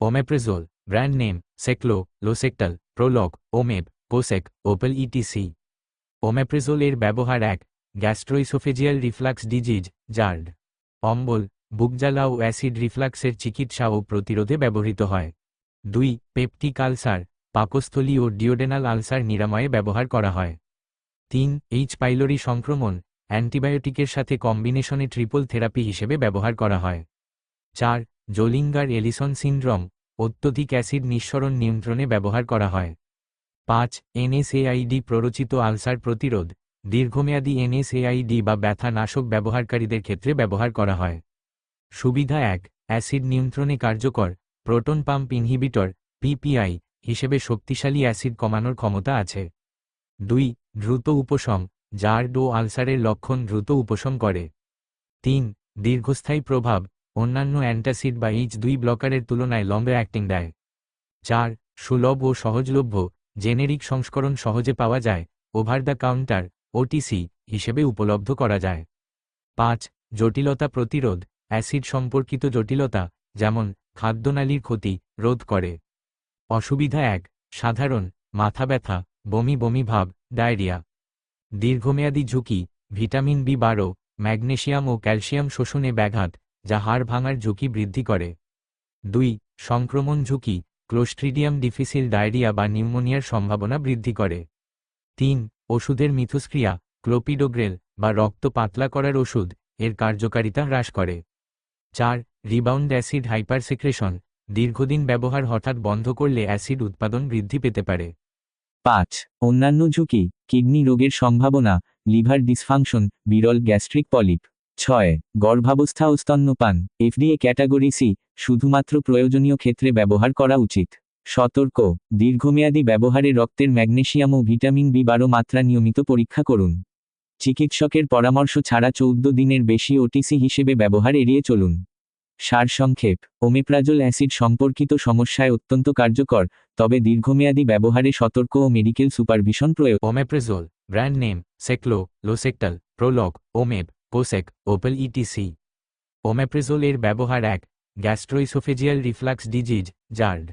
Omeprazole brand name Seclo Losectil Prolok Omeb Cosec Opel ETC omeprazole এর ব্যবহার এক gastroesophageal reflux disease জার্ড অম্বল বুকজ্বালা ও acid রিফ্লাক্সের চিকিৎসা ও প্রতিরোধে ব্যবহৃত হয়। দুই পেপটিক আলসার পাকস্থলী ও ডিওডেনাল আলসার নিরাময়ে ব্যবহার করা হয়। তিন এইচ পাইলোরি সংক্রমণ, অ্যান্টিবায়োটিকের সাথে কম্বিনেশনে ট্রিপল থেরাপি হিসেবে ব্যবহার করা হয়। চার জোলিঙ্গার এলিসন সিন্ড্রোম অত্যধিক অ্যাসিড নিঃসরণ নিয়ন্ত্রণে ব্যবহার করা হয়। পাঁচ, এনএসএআইডি প্ররোচিত আলসার প্রতিরোধ, দীর্ঘমেয়াদী এনএসএআইডি বা ব্যথা নাশক ব্যবহারকারীদের ক্ষেত্রে ব্যবহার করা হয়। সুবিধা এক, অ্যাসিড নিয়ন্ত্রণে কার্যকর, প্রোটন পাম্প ইনহিবিটর, পিপিআই, হিসেবে শক্তিশালী অ্যাসিড কমানোর ক্ষমতা আছে। দুই, দ্রুত উপশম জার্ড ও আলসারের লক্ষণ দ্রুত উপশম করে। তিন, দীর্ঘস্থায়ী প্রভাব অন্যান্য অ্যান্টাসিড বা এইচ দুই ব্লকারের তুলনায় লম্বে অ্যাক্টিং দেয়। চার, সুলভ ও সহজলভ্য, জেনেরিক সংস্করণ সহজে পাওয়া যায়, ওভার দ্য কাউন্টার ওটিসি হিসেবে উপলব্ধ করা যায়। পাঁচ, জটিলতা প্রতিরোধ, অ্যাসিড সম্পর্কিত জটিলতা, যেমন খাদ্যনালীর ক্ষতি, রোধ করে। অসুবিধা এক, সাধারণ, মাথা ব্যথা, বমি বমি ভাব, ডায়রিয়া। দীর্ঘমেয়াদী ঝুঁকি, ভিটামিন বি বারো, ম্যাগনেশিয়াম ও ক্যালসিয়াম শোষণে ব্যাঘাত যা হাড় ভাঙার ঝুঁকি বৃদ্ধি করে। দুই, সংক্রমণ ঝুঁকি ক্লোস্ট্রিডিয়াম ডিফিসিল ডায়রিয়া বা নিউমোনিয়ার সম্ভাবনা বৃদ্ধি করে। তিন, ওষুধের মিথস্ক্রিয়া ক্লোপিডোগ্রেল বা রক্ত পাতলা করার ওষুধ, এর কার্যকারিতা হ্রাস করে। চার রিবাউন্ড অ্যাসিড হাইপারসেক্রেশন দীর্ঘদিন ব্যবহার হঠাৎ বন্ধ করলে অ্যাসিড উৎপাদন বৃদ্ধি পেতে পারে। পাঁচ, অন্যান্য ঝুঁকি, কিডনি রোগের সম্ভাবনা, লিভার ডিসফাংশন, বিরল গ্যাস্ট্রিক পলিপ। ছয়, গর্ভাবস্থা ও স্তন্যপান এফডিএ ক্যাটাগরি সি, শুধুমাত্র প্রয়োজনীয় ক্ষেত্রে ব্যবহার করা উচিত। সতর্ক, দীর্ঘমেয়াদী ব্যবহারে রক্তের ম্যাগনেশিয়াম ও ভিটামিন বি বারো মাত্রা নিয়মিত পরীক্ষা করুন। চিকিৎসকের পরামর্শ ছাড়া চৌদ্দ দিনের বেশি ওটিসি হিসেবে ব্যবহার এড়িয়ে চলুন। সারসংক্ষেপ, ওমেপ্রাজল অ্যাসিড সম্পর্কিত সমস্যায় অত্যন্ত কার্যকর, তবে দীর্ঘমেয়াদী ব্যবহারে সতর্ক ও মেডিকেল সুপারভিশন প্রয়োগ। Omeprazole, brand name, Seclo, Losectil Prolok Omeb Cosec Opel ETC omeprazole এর ব্যবহার এক গ্যাস্ট্রোইসোফেজিয়াল রিফ্লাক্স ডিজিজ জার্ড